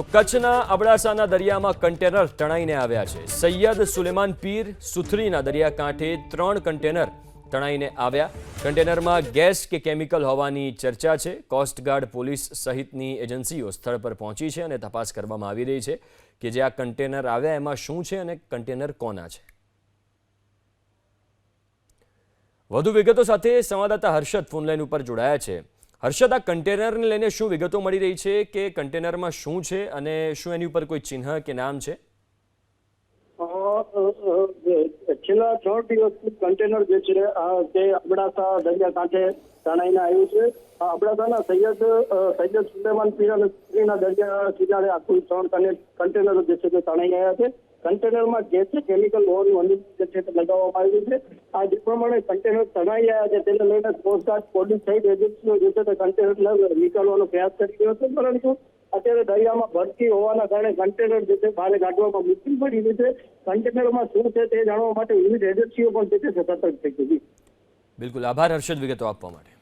તો કચ્છના અબડાસાના દરિયામાં કન્ટેનર તણાઈને આવ્યા છે. સૈયદ સુલેમાન પીર સુથરીના દરિયાકાંઠે ત્રણ કન્ટેનર તણાઈને આવ્યા. કન્ટેનરમાં ગેસ કે કેમિકલ હોવાની ચર્ચા છે. કોસ્ટગાર્ડ પોલીસ સહિતની એજન્સીઓ સ્થળ પર પહોંચી છે અને તપાસ કરવામાં આવી રહી છે કે જે આ કન્ટેનર આવ્યા એમાં શું છે અને કન્ટેનર કોના છે. વધુ વિગતો સાથે સંવાદદાતા હર્ષદ ફોનલાઈન ઉપર જોડાયા છે. હર્ષદ, આ કન્ટેનરને લઈને શું વિગતો મળી રહી છે કે કન્ટેનરમાં શું છે અને શું એની ઉપર કોઈ ચિહ્ન કે નામ છે? છેલ્લા ત્રણ દિવસથી કન્ટેનર જે છે તે અબડાસા દરિયા કાંઠે તણાઈને આવ્યું છે. અબડાસાના સૈયદ સૈયદ સુલેમાન પીર અને સ્ત્રીના દરિયા કિનારે આખું ત્રણ કને- કન્ટેનરો જે છે તે તણાઈ આવ્યા છે. કન્ટેનરમાં ગેસ કેમિકલ હોવાનું અનુમાન જે છે તે લગાવવામાં આવ્યું છે. આ જે પ્રમાણે કન્ટેનર તણાઈ રહ્યા છે, તેને લઈને કોસ્ટગાર્ડ પોલીસ સહિત એજન્સીઓ જે છે તે કન્ટેનર નીકળવાનો પ્રયાસ કરી રહ્યો છે. પરંતુ અત્યારે દરિયામાં ભરતી હોવાના કારણે કન્ટેનર જે છે બહાર કાઢવામાં મુશ્કેલ પડી રહી છે. કન્ટેનરમાં શું છે તે જાણવા માટે વિવિધ એજન્સીઓ પણ જે છે સતર્ક થઈ ગઈ બિલકુલ. આભાર હર્ષદ વિગતો આપવા માટે.